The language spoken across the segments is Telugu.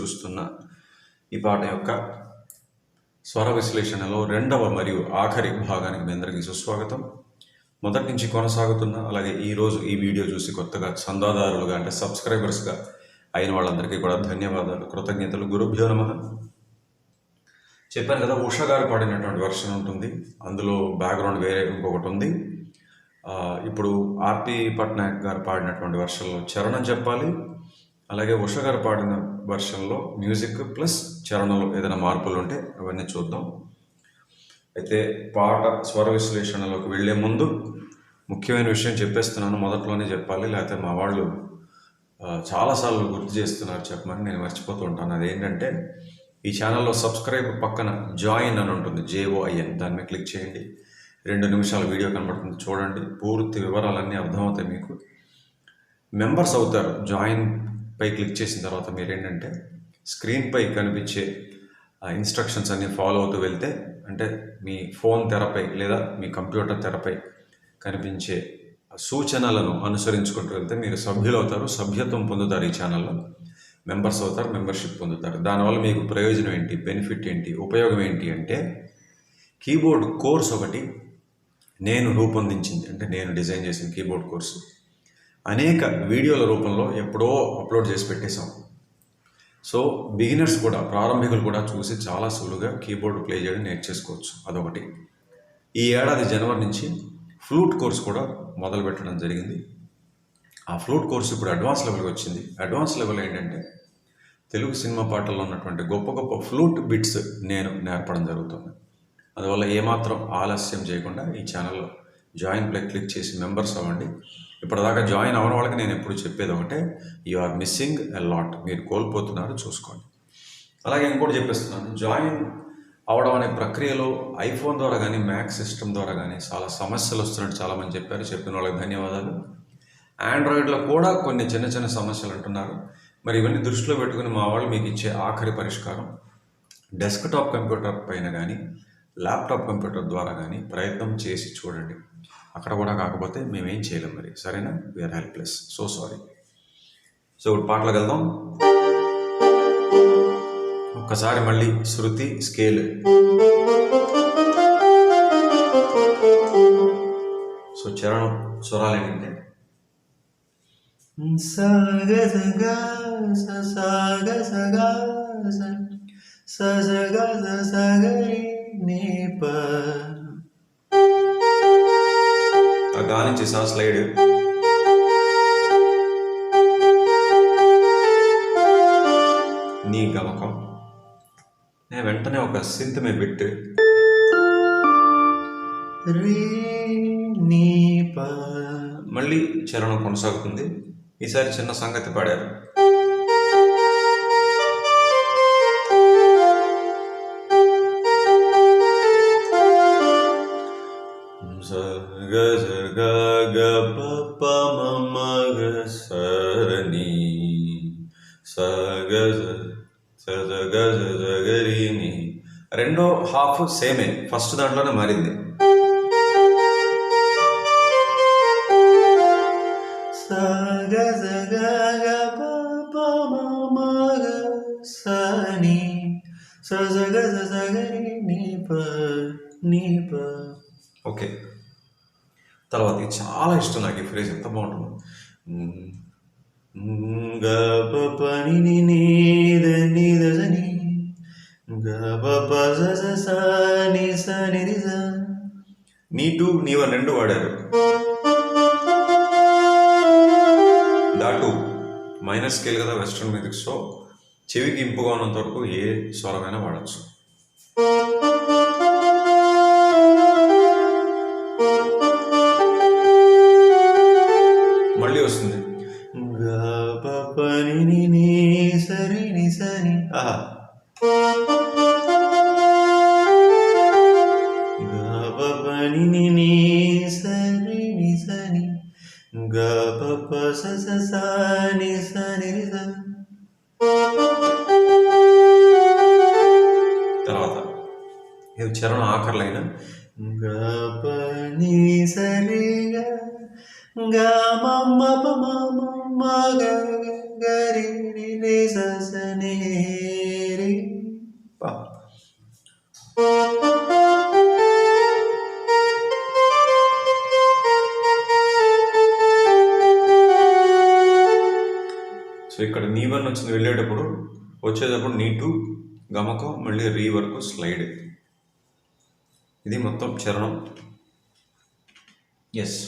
చూస్తున్న ఈ పాట యొక్క స్వర విశ్లేషణలో రెండవ మరియు ఆఖరి భాగానికి మీ అందరికీ సుస్వాగతం. మొదటి నుంచి కొనసాగుతున్న అలాగే ఈరోజు ఈ వీడియో చూసి కొత్తగా చందాదారులుగా అంటే సబ్స్క్రైబర్స్గా అయిన వాళ్ళందరికీ కూడా ధన్యవాదాలు. కృతజ్ఞతలు. గురుభ్యో నమ. చెప్పాను కదా ఉష గారు పాడినటువంటి వర్షన్ ఉంటుంది. అందులో బ్యాక్గ్రౌండ్ వేరే ఇంకొకటి ఉంది. ఇప్పుడు ఆర్పి పట్నాయక్ గారు పాడినటువంటి వర్షన్లో చరణం చెప్పాలి. అలాగే ఉష గారు పాడిన వర్షన్లో మ్యూజిక్ ప్లస్ చరణలు ఏదైనా మార్పులు ఉంటే అవన్నీ చూద్దాం. అయితే పాట స్వర విశ్లేషణలోకి వెళ్ళే ముందు ముఖ్యమైన విషయం చెప్పేస్తున్నాను. మొదట్లోనే చెప్పాలి లేకపోతే మా వాళ్ళు చాలాసార్లు గుర్తు చేస్తున్నారు చెప్పమని నేను మర్చిపోతూ ఉంటాను. అదేంటంటే ఈ ఛానల్లో సబ్స్క్రైబ్ పక్కన జాయిన్ అని ఉంటుంది జేఓఐఎన్ దాని మీద క్లిక్ చేయండి. రెండు నిమిషాల వీడియో కనబడుతుంది చూడండి. పూర్తి వివరాలన్నీ అర్థమవుతాయి మీకు. మెంబర్స్ అవుతారు జాయిన్ పై క్లిక్ చేసిన తర్వాత మీరు ఏంటంటే స్క్రీన్పై కనిపించే ఇన్స్ట్రక్షన్స్ అన్ని ఫాలో అవుతూ వెళ్తే అంటే మీ ఫోన్ తెరపై లేదా మీ కంప్యూటర్ తెరపై కనిపించే సూచనలను అనుసరించుకుంటూ వెళ్తే మీరు సభ్యులు అవుతారు సభ్యత్వం పొందుతారు ఈ ఛానల్లో మెంబర్స్ అవుతారు మెంబర్షిప్ పొందుతారు. దానివల్ల మీకు ప్రయోజనం ఏంటి బెనిఫిట్ ఏంటి ఉపయోగం ఏంటి అంటే కీబోర్డ్ కోర్స్ ఒకటి నేను రూపొందించింది అంటే నేను డిజైన్ చేసిన కీబోర్డ్ కోర్సు అనేక వీడియోల రూపంలో ఎప్పుడో అప్లోడ్ చేసి పెట్టేశాం. సో బిగినర్స్ కూడా ప్రారంభికులు కూడా చూసి చాలా సులువుగా కీబోర్డ్ ప్లే చేయడం నేర్చేసుకోవచ్చు. అదొకటి. ఈ ఏడాది జనవరి నుంచి ఫ్లూట్ కోర్స్ కూడా మొదలు పెట్టడం జరిగింది. ఆ ఫ్లూట్ కోర్స్ ఇప్పుడు అడ్వాన్స్ లెవెల్కి వచ్చింది. అడ్వాన్స్ లెవెల్ ఏంటంటే తెలుగు సినిమా పాటల్లో ఉన్నటువంటి గొప్ప గొప్ప ఫ్లూట్ బిట్స్ నేను నేర్పడం జరుగుతుంది. అందువల్ల ఏమాత్రం ఆలస్యం చేయకుండా ఈ ఛానల్లో జాయిన్ ప్లే క్లిక్ చేసి మెంబర్స్ అవ్వండి. ఇప్పటిదాకా జాయిన్ అవ్వని వాళ్ళకి నేను ఎప్పుడు చెప్పేది ఒకటే you are missing a lot మీరు కోల్పోతున్నారు చూసుకోండి. అలాగే ఇంకోటి చెప్పేస్తున్నాను. జాయిన్ అవడం అనే ప్రక్రియలో ఐఫోన్ ద్వారా కానీ మ్యాక్ సిస్టమ్ ద్వారా కానీ చాలా సమస్యలు వస్తున్నట్టు చాలామంది చెప్పారు. చెప్పిన వాళ్ళకి ధన్యవాదాలు. ఆండ్రాయిడ్లో కూడా కొన్ని చిన్న చిన్న సమస్యలు అంటున్నారు. మరి ఇవన్నీ దృష్టిలో పెట్టుకుని మా వాళ్ళు మీకు ఇచ్చే ఆఖరి పరిష్కారం డెస్క్టాప్ కంప్యూటర్ పైన కానీ ల్యాప్టాప్ కంప్యూటర్ ద్వారా కానీ ప్రయత్నం చేసి చూడండి. అక్కడ కూడా కాకపోతే మేమేం చేయలేం మరి. సరేనా? We are helpless so sorry so ఇప్పుడు పాటలకు వెళ్దాం. ఒక్కసారి మళ్ళీ శృతి స్కేల్. సో చరణం స్వరాలు ఏంటంటే సగ సగ స సగ సగ స స సగ సగరి గానించి సా స్లైడ్ నీ గమకం. నేను వెంటనే ఒక సింత్ మీద పెట్టి. మళ్ళీ చరణం కొనసాగుతుంది. ఈసారి చిన్న సంగతి పాడారు. గ స గ గ ప ప మ మ గ స ర ని స గ స గ గ రి ని రెండో హాఫ్ సేమే ఫస్ట్ దాంట్లోనే మారింది. సగ సగ గ ప ప మ మ గ స ని స నీ ప నీ ప ఓకే. తర్వాత ఇది చాలా ఇష్టం నాకు ఈ ఫ్రేజ్ ఎంత బాగుంటుంది. గ పని ప ని సని స ని స నీ టూ నీ వన్ రెండు వాడారు. దాటు మైనర్ స్కేల్ కదా వెస్ట్రన్ మ్యూజిక్ సో చెవికి ఇంపుగా ఉన్నంత వరకు ఏ స్వరమైనా వాడచ్చు. పని ప సరి. ఆహా. వచ్చింది వెళ్ళేటప్పుడు వచ్చేటప్పుడు నీ గమకం మళ్ళీ రీ వరకు స్లైడ్. ఇది మొత్తం చరణం. ఎస్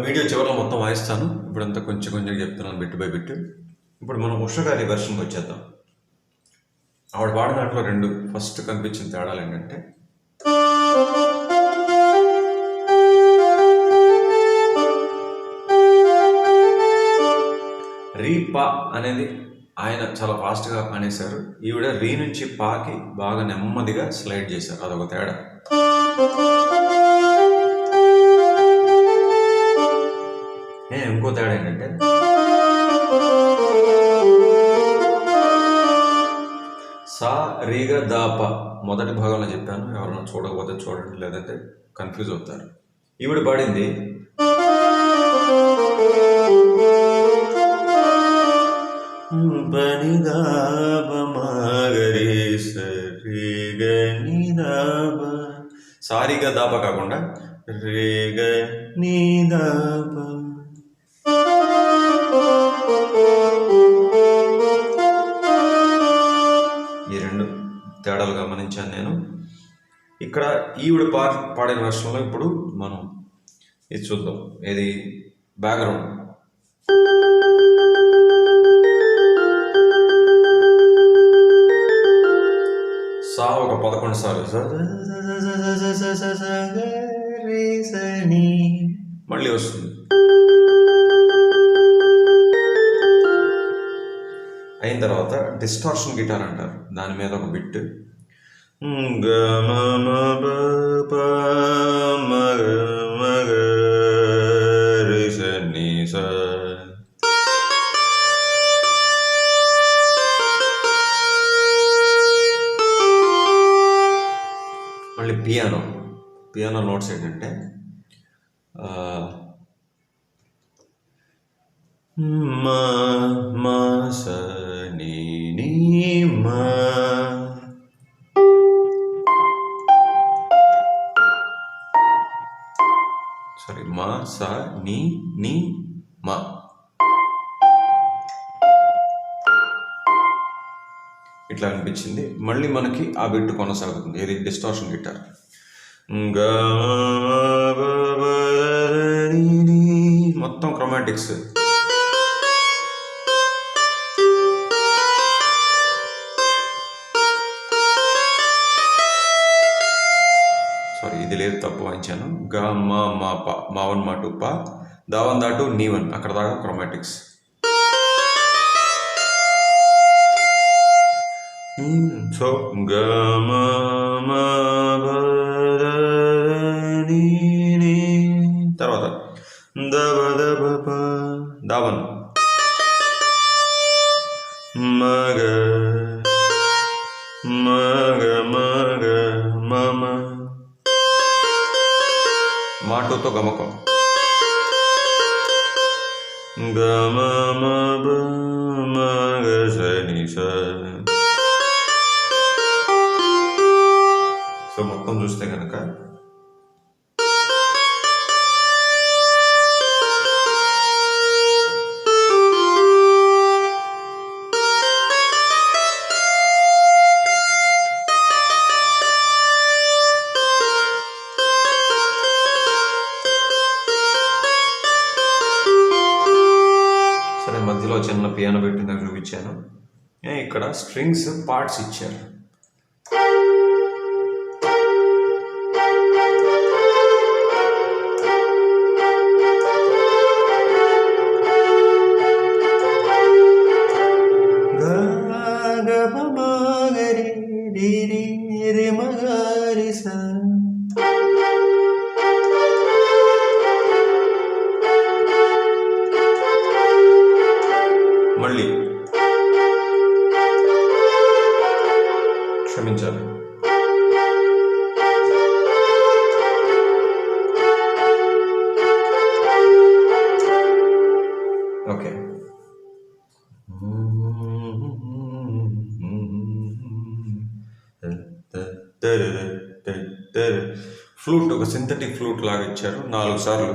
వీడియో చివరిలో మొత్తం వాయిస్తాను. ఇప్పుడంతా కొంచెం కొంచెం చెప్తున్నాను బిట్ బై బిట్. ఇప్పుడు మనం ఉష గారి వెర్షన్కి వచ్చేద్దాం. ఆవిడ పాడిన దాంట్లో రెండు. ఫస్ట్ కనిపించిన తేడాలు ఏంటంటే రీ పా అనేది ఆయన చాలా ఫాస్ట్గా అనేశారు ఈవిడ రీ నుంచి పాకి బాగా నెమ్మదిగా స్లైడ్ చేశారు. అదొక తేడా. ఏ, ఇంకో తేడా ఏంటంటే సా రీగా దాప మొదటి భాగంలో చెప్పాను. ఎవరైనా చూడకపోతే చూడండి లేదంటే కన్ఫ్యూజ్ అవుతారు. ఈవిడ పాడింది గనిదాబ సారీగా దాప కాకుండా. రే గ నిదాబ ఈ రెండు తేడాలు గమనించాను నేను. ఇక్కడ ఈవిడ పా పాడిన వర్షంలో ఇప్పుడు మనం ఇది చూద్దాం. ఇది బ్యాక్గ్రౌండ్ సా ఒక పదకొండు సార్లు మళ్ళీ వస్తుంది అయిన తర్వాత డిస్టార్షన్ గిటార్ అంటారు దాని మీద ఒక బిట్ గ మ నోట్స్ ఏంటంటే మా స మా. సారీ మా స ని ని మా. ఇట్లా అనిపించింది. మళ్ళీ మనకి ఆ బిట్ కొనసాగుతుంది. ఏది? Distortion guitar. మొత్తం క్రొమాటిక్స్. సారీ ఇది లేదు తప్పు వాయించాను. గా మా మా ప మా వన్ మా టూ పా దావన్ దాటు నీ వన్. అక్కడ దాకా క్రొమాటిక్స్. సో గ మా ఏ, ఇక్కడ స్ట్రింగ్స్ ఫ్లూట్ లాగా ఇచ్చారు నాలుగు సార్లు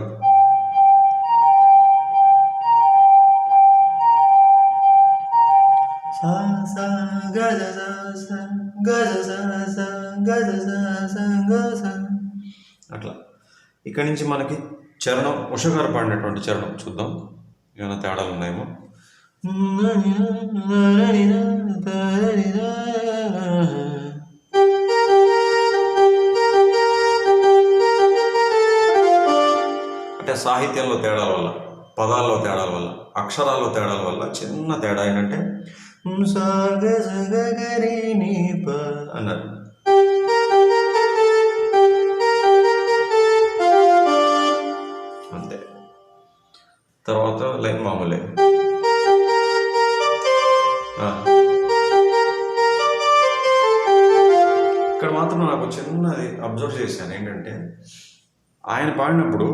సా సా గజ సా సా గజ సా సా గజ సా సా గ సా అట్లా ఇక్కడి నుంచి మనకి చరణం ఉష గారు పాడినటువంటి చరణం చూద్దాం ఏమైనా తేడాలు ఉన్నాయేమో సాహిత్యంలో తేడాల వల్ల పదాల్లో తేడాల వల్ల అక్షరాల్లో తేడాల వల్ల చిన్న తేడా ఏంటంటే అన్నారు. అంతే. తర్వాత లైన్ మామూలే. ఇక్కడ మాత్రం నాకు చిన్నది అబ్జర్వ్ చేశాను ఏంటంటే ఆయన పాడినప్పుడు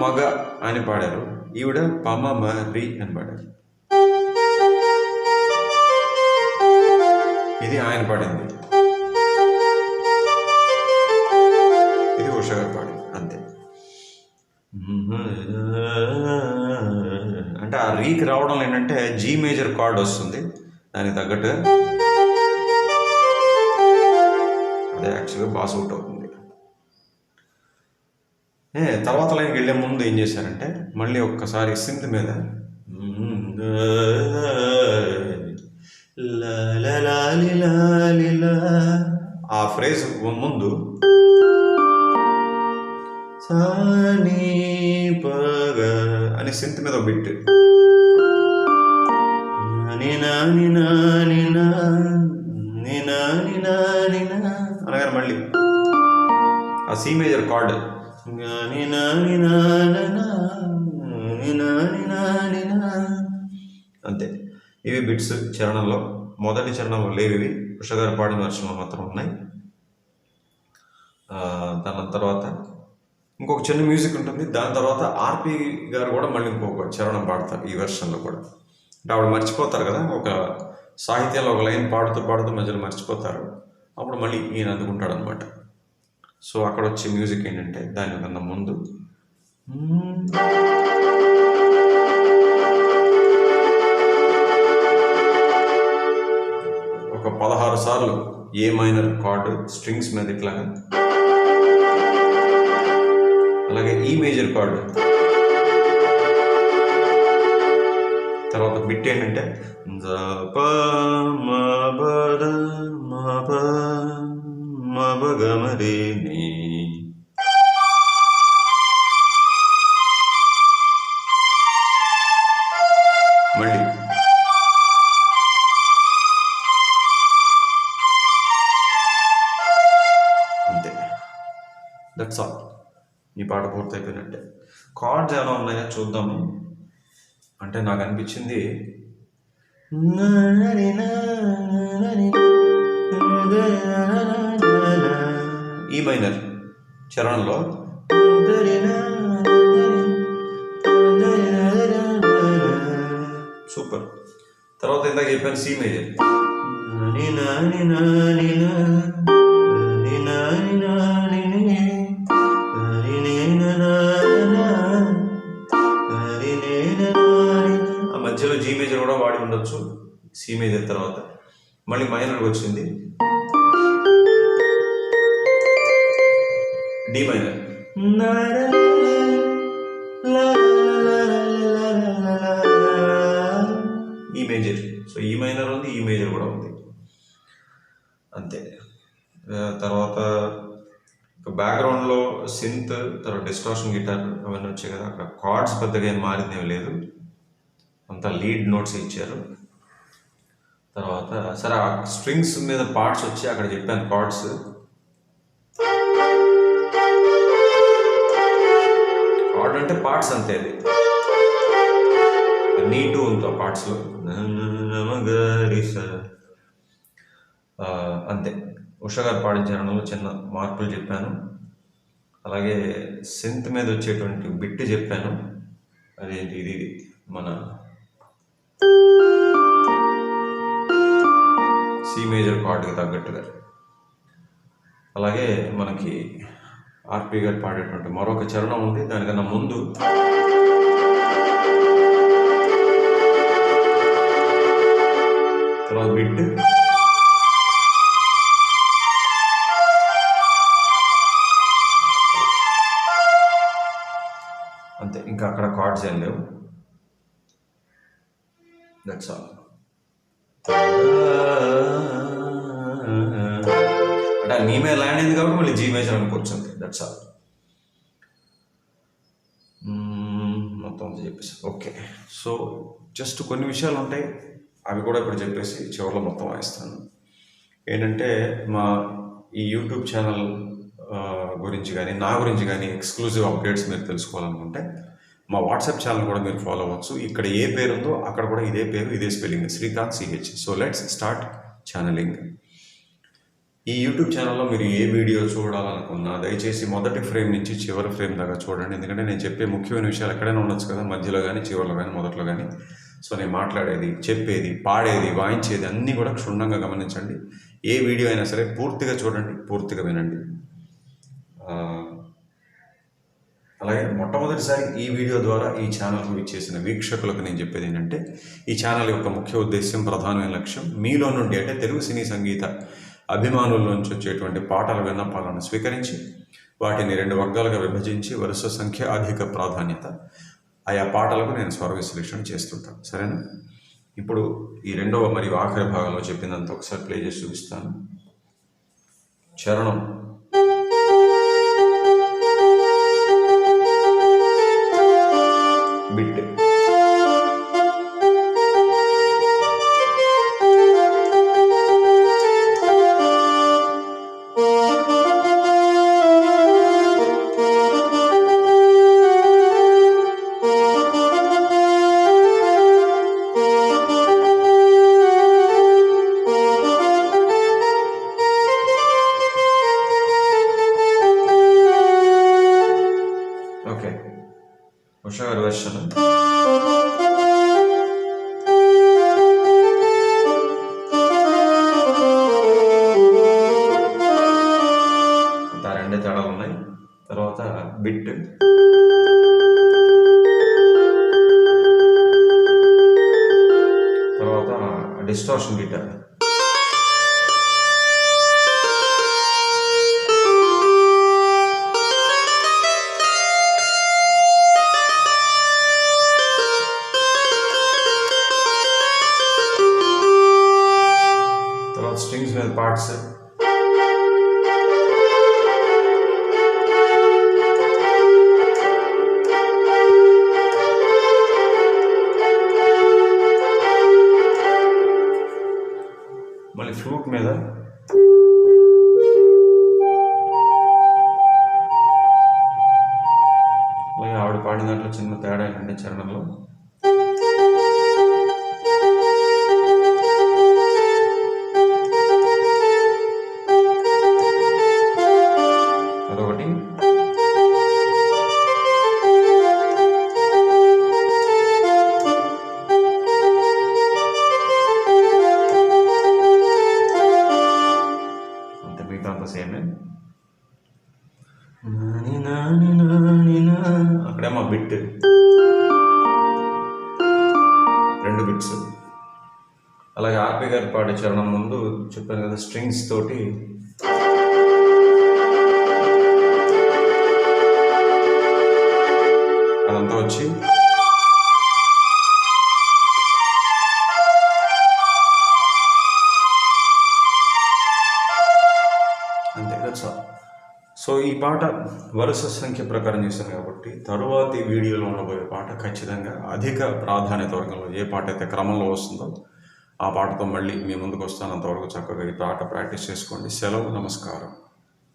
మగ అని పాడారు. ఈవిడ పమ మరి అని పాడారు. ఇది ఆయన పాడింది. ఇది ఉష గారు పాడింది. అంతే. అంటే ఆ రీకి రావడం ఏంటంటే జీ మేజర్ కార్డ్ వస్తుంది. దానికి తగ్గట్టు అదే యాక్చువల్గా బాస్ అవుట్ అవుతుంది. తర్వాత లైన్కి వెళ్ళే ముందు ఏం చేశారంటే మళ్ళీ ఒక్కసారి సింత్ మీద ఆ ఫ్రేజ్ ముందు సా నీ అని సింత్ మీద బిట్. ని అనగానే మళ్ళీ. ఆ సి మేజర్ కార్డ్ అంతే. ఇవి బిట్స్ చరణంలో. మొదటి చరణంలో లేవి ఇవి ఉష పాడిన వర్షంలో మాత్రం ఉన్నాయి. దాని తర్వాత ఇంకొక చిన్న మ్యూజిక్ ఉంటుంది. దాని తర్వాత ఆర్పి గారు కూడా మళ్ళీ ఇంకొక చరణం పాడతారు ఈ వెర్షన్లో కూడా. అంటే ఆవిడ మర్చిపోతారు కదా ఒక సాహిత్యంలో ఒక లైన్ పాడుతూ పాడుతూ మధ్యలో మర్చిపోతారు. అప్పుడు మళ్ళీ ఈయన అందుకుంటాడు అనమాట సో అక్కడ వచ్చే మ్యూజిక్ ఏంటంటే దానికన్నా ముందు. ఒక పదహారు సార్లు ఏ మైనర్ కార్డు స్ట్రింగ్స్ మీద ఇట్లాగా అలాగే ఈ మేజర్ కార్డు. తర్వాత బిట్ ఏంటంటే జ ప మ గమరే పాట పూర్తయిపోయినట్టే. కార్డ్స్ ఎలా ఉన్నాయో చూద్దాము అంటే నాకు అనిపించింది ఈ మైనర్ చరణంలో సూపర్. తర్వాత ఇందాక చెప్పాను సి మేజర్. సి మేజర్ తర్వాత మళ్ళీ మైనర్కి వచ్చింది. D minor. E major. So E minor ఉంది ఈ మేజర్ కూడా ఉంది. అంతే. తర్వాత బ్యాక్గ్రౌండ్లో సింత్ తర్వాత డిస్టార్షన్ గిటార్ అవన్నీ వచ్చాయి కదా. అక్కడ కార్డ్స్ పెద్దగా ఏం మారింది ఏం లేదు. అంతా లీడ్ నోట్స్ ఇచ్చారు. తర్వాత సరే ఆ స్ట్రింగ్స్ మీద పార్ట్స్ వచ్చి అక్కడ చెప్పాను కార్డ్స్ కార్డ్ అంటే పార్ట్స్ అంతే అది. నీటు ఉంది ఆ పార్ట్స్లో. అంతే. ఉష గారు పాడించడంలో చిన్న మార్పులు చెప్పాను. అలాగే సింత్ మీద వచ్చేటువంటి బిట్ చెప్పాను. అదేంటి? ఇది ఇది. మన సి మేజర్ కార్డుకి తగ్గట్టుగా. అలాగే మనకి ఆర్పి గారు పాడేటువంటి మరొక చరణం ఉంది. దానికన్నా ముందు తర్వాత బిట్ జస్ట్ కొన్ని విషయాలు ఉంటాయి. అవి కూడా ఇప్పుడు చెప్పేసి చివరిలో మొత్తం వాయిస్తాను ఏంటంటే మా ఈ యూట్యూబ్ ఛానల్ గురించి కానీ నా గురించి కానీ ఎక్స్క్లూజివ్ అప్డేట్స్ మీరు తెలుసుకోవాలనుకుంటే మా వాట్సాప్ ఛానల్ కూడా మీరు ఫాలో అవ్వచ్చు. ఇక్కడ ఏ పేరు ఉందో అక్కడ కూడా ఇదే పేరు ఇదే spelling Srikanth CH so let's start channelling. ఈ యూట్యూబ్ ఛానల్లో మీరు ఏ వీడియో చూడాలనుకున్నా దయచేసి మొదటి ఫ్రేమ్ నుంచి చివరి ఫ్రేమ్ దాకా చూడండి. ఎందుకంటే నేను చెప్పే ముఖ్యమైన విషయాలు ఎక్కడైనా ఉండొచ్చు కదా మధ్యలో కానీ చివరిలో కానీ మొదట్లో కానీ సో నేను మాట్లాడేది చెప్పేది పాడేది వాయించేది అన్నీ కూడా క్షుణ్ణంగా గమనించండి. ఏ వీడియో అయినా సరే పూర్తిగా చూడండి పూర్తిగా వినండి. అలాగే మొట్టమొదటిసారి ఈ వీడియో ద్వారా ఈ ఛానల్కు ఇచ్చేసిన వీక్షకులకు నేను చెప్పేది ఏంటంటే ఈ ఛానల్ యొక్క ముఖ్య ఉద్దేశం ప్రధానమైన లక్ష్యం మీలో నుండి అంటే తెలుగు సినీ సంగీత అభిమానుల్లోంచి వచ్చేటువంటి పాటల విన్నపాలను స్వీకరించి వాటిని రెండు వర్గాలుగా విభజించి వరుస సంఖ్య అధిక ప్రాధాన్యత. ఆయా పాటలకు నేను స్వర విశ్లేషణ చేస్తుంటాను. సరేనా? ఇప్పుడు ఈ రెండవ మరియు ఆఖరి భాగంలో చెప్పిందంతా ఒకసారి ప్లే చేసి చూపిస్తాను. చరణం. బిట్. డిస్టార్షన్ గిటార్ తేడా ఏంటంటే చరణంలో బిట్స్ అలాగే ఆర్పి గారు పాడే చరణం ముందు చెప్పాను కదా స్ట్రింగ్స్ తోటి. అదంతా వచ్చి పాట వరుస సంఖ్య ప్రకారం చేశాను కాబట్టి తరువాతి వీడియోలో ఉండబోయే పాట ఖచ్చితంగా అధిక ప్రాధాన్యత వర్గంలో ఏ పాట అయితే క్రమంలో వస్తుందో ఆ పాటతో మళ్ళీ మీ ముందుకు వస్తాను అంతవరకు చక్కగా ఈ పాట ప్రాక్టీస్ చేసుకోండి. సెలవు నమస్కారం.